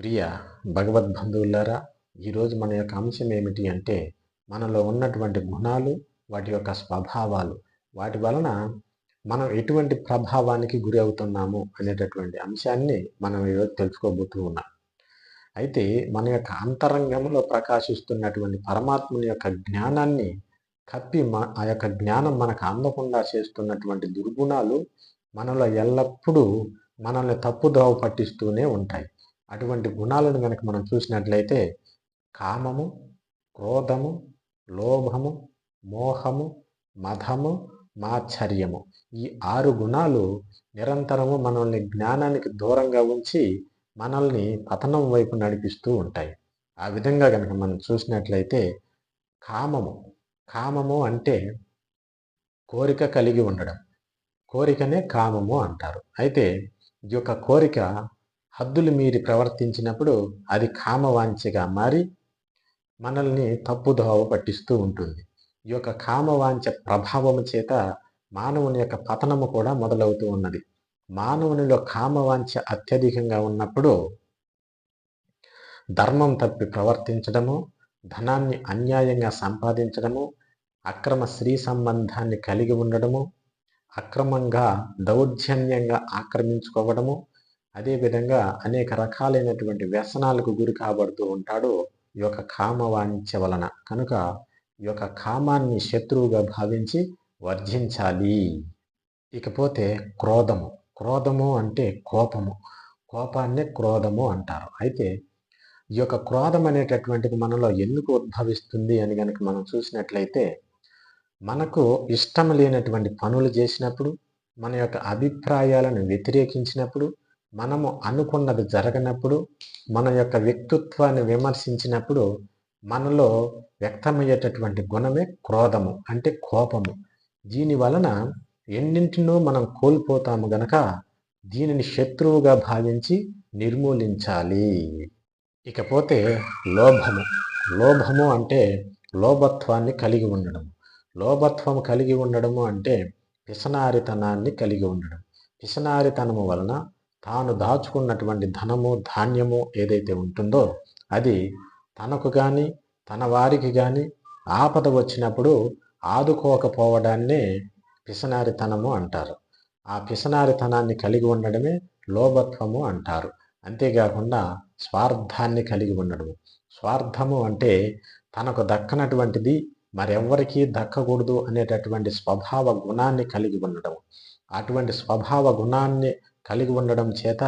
ప్రియ భగవద్బంధువులారా ఈరోజు మన యొక్క అంశం ఏమిటి అంటే మనలో ఉన్నటువంటి గుణాలు వాటి యొక్క స్వభావాలు. వాటి వలన మనం ఎటువంటి ప్రభావానికి గురి అవుతున్నాము అనేటటువంటి అంశాన్ని మనం ఈరోజు తెలుసుకోబోతూ ఉన్నాం. అయితే మన యొక్క అంతరంగంలో ప్రకాశిస్తున్నటువంటి పరమాత్మని యొక్క జ్ఞానాన్ని కప్పి ఆ యొక్క జ్ఞానం మనకు అందకుండా చేస్తున్నటువంటి దుర్గుణాలు మనలో ఎల్లప్పుడూ మనల్ని తప్పుదోవ పట్టిస్తూనే ఉంటాయి. అటువంటి గుణాలను కనుక మనం చూసినట్లయితే కామము క్రోధము లోభము మోహము మధము మాచర్యము ఈ ఆరు గుణాలు నిరంతరము మనల్ని జ్ఞానానికి దూరంగా ఉంచి మనల్ని పతనం వైపు నడిపిస్తూ ఉంటాయి. ఆ విధంగా కనుక మనం చూసినట్లయితే కామము కామము అంటే కోరిక కలిగి ఉండడం. కోరికనే కామము అంటారు. అయితే ఈ యొక్క కోరిక హద్దులు మీరి ప్రవర్తించినప్పుడు అది కామవాంఛగా మారి మనల్ని తప్పుదోవ పట్టిస్తూ ఉంటుంది. ఈ యొక్క కామవాంఛ ప్రభావము చేత మానవుని యొక్క పతనము కూడా మొదలవుతూ ఉన్నది. మానవునిలో కామవాంఛ అత్యధికంగా ఉన్నప్పుడు ధర్మం తప్పి ప్రవర్తించడము ధనాన్ని అన్యాయంగా సంపాదించడము అక్రమ స్త్రీ సంబంధాన్ని కలిగి ఉండడము అక్రమంగా దౌర్జన్యంగా ఆక్రమించుకోవడము అదేవిధంగా అనేక రకాలైనటువంటి వ్యసనాలకు గురి కాబడుతూ ఉంటాడు ఈ యొక్క కామవాంఛ వలన. కనుక ఈ యొక్క కామాన్ని శత్రువుగా భావించి వర్జించాలి. ఇకపోతే క్రోధము. క్రోధము అంటే కోపము. కోపాన్నే క్రోధము అంటారు. అయితే ఈ యొక్క క్రోధం అనేటటువంటిది మనలో ఎందుకు ఉద్భవిస్తుంది అని కనుక మనం చూసినట్లయితే మనకు ఇష్టం లేనటువంటి పనులు చేసినప్పుడు మన యొక్క అభిప్రాయాలను వ్యతిరేకించినప్పుడు మనము అనుకున్నది జరగనప్పుడు మన యొక్క వ్యక్తిత్వాన్ని విమర్శించినప్పుడు మనలో వ్యక్తమయ్యేటటువంటి గుణమే క్రోధము అంటే కోపము. దీని వలన ఎన్నింటినో మనం కోల్పోతాము గనక దీనిని శత్రువుగా భావించి నిర్మూలించాలి. ఇకపోతే లోభము. లోభము అంటే లోభత్వాన్ని కలిగి ఉండడం లోభత్వం కలిగి ఉండడము అంటే పిసనారితనాన్ని కలిగి ఉండడం. పిసనారితనము వలన తాను దాచుకున్నటువంటి ధనము ధాన్యము ఏదైతే ఉంటుందో అది తనకు కానీ తన వారికి కానీ ఆపద వచ్చినప్పుడు ఆదుకోకపోవడాన్నే పిసనారితనము అంటారు. ఆ పిసనారితనాన్ని కలిగి ఉండడమే లోభత్వము అంటారు. అంతేకాకుండా స్వార్థాన్ని కలిగి ఉండడము. స్వార్థము అంటే తనకు దక్కనటువంటిది మరెవ్వరికీ దక్కకూడదు అనేటటువంటి స్వభావ గుణాన్ని కలిగి ఉండడం అటువంటి స్వభావ గుణాన్ని కలిగి ఉండడం చేత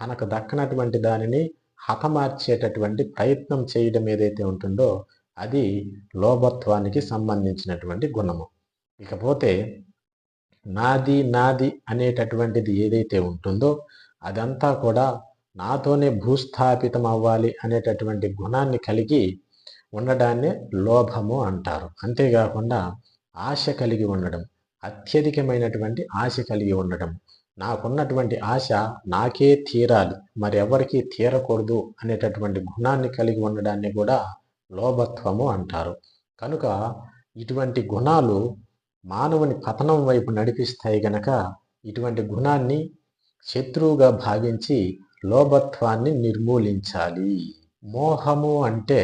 తనకు దక్కనటువంటి దానిని హతమార్చేటటువంటి ప్రయత్నం చేయడం ఏదైతే ఉంటుందో అది లోభత్వానికి సంబంధించినటువంటి గుణము. ఇకపోతే నాది నాది అనేటటువంటిది ఏదైతే ఉంటుందో అదంతా కూడా నాతోనే భూస్థాపితం అవ్వాలి అనేటటువంటి గుణాన్ని కలిగి ఉండడాన్ని లోభము అంటారు. అంతేకాకుండా ఆశ కలిగి ఉండడం అత్యధికమైనటువంటి ఆశ కలిగి ఉండడం నాకున్నటువంటి ఆశ నాకే తీరాలి మరెవరికీ తీరకూడదు అనేటటువంటి గుణాన్ని కలిగి ఉండడాన్ని కూడా లోభత్వము అంటారు. కనుక ఇటువంటి గుణాలు మానవుని పతనం వైపు నడిపిస్తాయి గనక ఇటువంటి గుణాన్ని శత్రువుగా భావించి లోభత్వాన్ని నిర్మూలించాలి. మోహము అంటే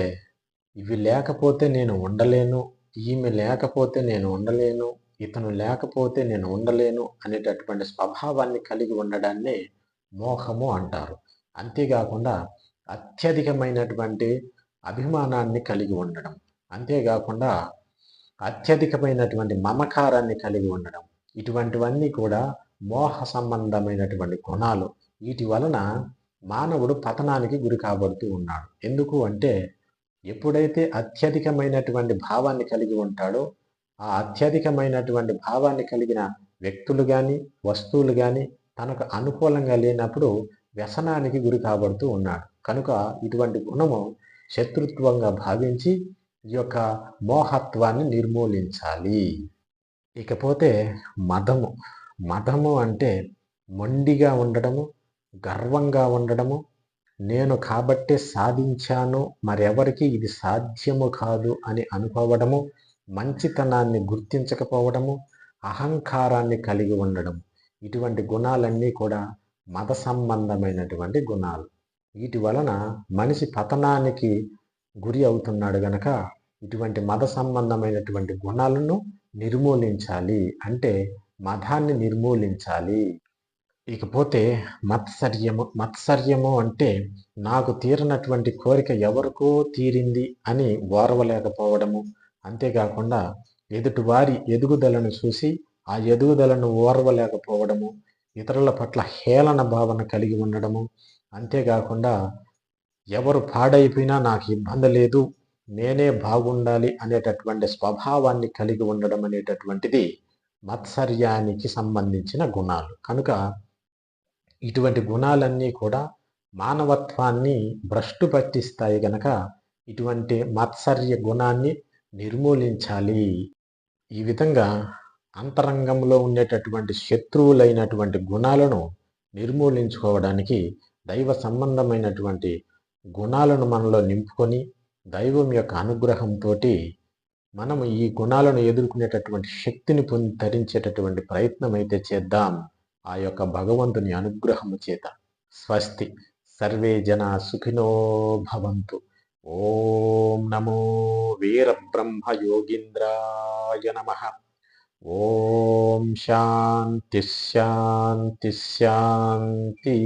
ఇవి లేకపోతే నేను ఉండలేను ఈమె లేకపోతే నేను ఉండలేను ఇతను లేకపోతే నేను ఉండలేను అనేటటువంటి స్వభావాన్ని కలిగి ఉండడాన్ని మోహము అంటారు. అంతేకాకుండా అత్యధికమైనటువంటి అభిమానాన్ని కలిగి ఉండడం అంతేకాకుండా అత్యధికమైనటువంటి మమకారాన్ని కలిగి ఉండడం ఇటువంటివన్నీ కూడా మోహ సంబంధమైనటువంటి గుణాలు. వీటి వలన మానవుడు పతనానికి గురి కాబడుతూ ఉన్నాడు. ఎందుకు అంటే ఎప్పుడైతే అత్యధికమైనటువంటి భావాన్ని కలిగి ఉంటాడో ఆ అత్యధికమైనటువంటి భావాన్ని కలిగిన వ్యక్తులు కానీ వస్తువులు కానీ తనకు అనుకూలంగా లేనప్పుడు వ్యసనానికి గురి కాబడుతూ ఉన్నాడు. కనుక ఇటువంటి గుణము శత్రుత్వంగా భావించి ఈ యొక్క మోహత్వాన్ని నిర్మూలించాలి. ఇకపోతే మదము. మదము అంటే మొండిగా ఉండడము గర్వంగా ఉండడము. నేను కాబట్టే సాధించాను మరెవరికి ఇది సాధ్యము కాదు అని అనుకోవడము. మంచితనాన్ని గుర్తించకపోవడము అహంకారాన్ని కలిగి ఉండడం ఇటువంటి గుణాలన్నీ కూడా మత సంబంధమైనటువంటి గుణాలు. వీటి వలన మనిషి పతనానికి గురి అవుతున్నాడు గనక ఇటువంటి మత సంబంధమైనటువంటి గుణాలను నిర్మూలించాలి. అంటే మతాన్ని నిర్మూలించాలి. ఇకపోతే మత్సర్యము మత్సర్యము అంటే నాకు తీరనటువంటి కోరిక ఎవరికో తీరింది అని ఓర్వలేకపోవడము అంతేకాకుండా ఎదుటివారి ఎదుగుదలను చూసి ఆ ఎదుగుదలను ఓర్వలేకపోవడము ఇతరుల పట్ల హేళన భావన కలిగి ఉండడము అంతేకాకుండా ఎవరు పాడైపోయినా నాకు ఇబ్బంది లేదు నేనే బాగుండాలి అనేటటువంటి స్వభావాన్ని కలిగి ఉండడం అనేటటువంటిది మత్సర్యానికి సంబంధించిన గుణాలు. కనుక ఇటువంటి గుణాలన్నీ కూడా మానవత్వాన్ని భ్రష్టు పట్టిస్తాయి గనక ఇటువంటి మత్సర్య గుణాన్ని నిర్మూలించాలి. ఈ విధంగా అంతరంగంలో ఉండేటటువంటి శత్రువులైనటువంటి గుణాలను నిర్మూలించుకోవడానికి దైవ సంబంధమైనటువంటి గుణాలను మనలో నింపుకొని దైవం యొక్క అనుగ్రహంతో మనము ఈ గుణాలను ఎదుర్కొనేటటువంటి శక్తిని పొంది ధరించేటటువంటి ప్రయత్నం అయితే చేద్దాం. ఆ యొక్క భగవంతుని అనుగ్రహము చేత. స్వస్తి. సర్వే జన సుఖినో భవంతు. ఓం నమో వీరబ్రహ్మయోగీంద్రాయ నమ. ఓం శాంతి శాంతి శాంతి.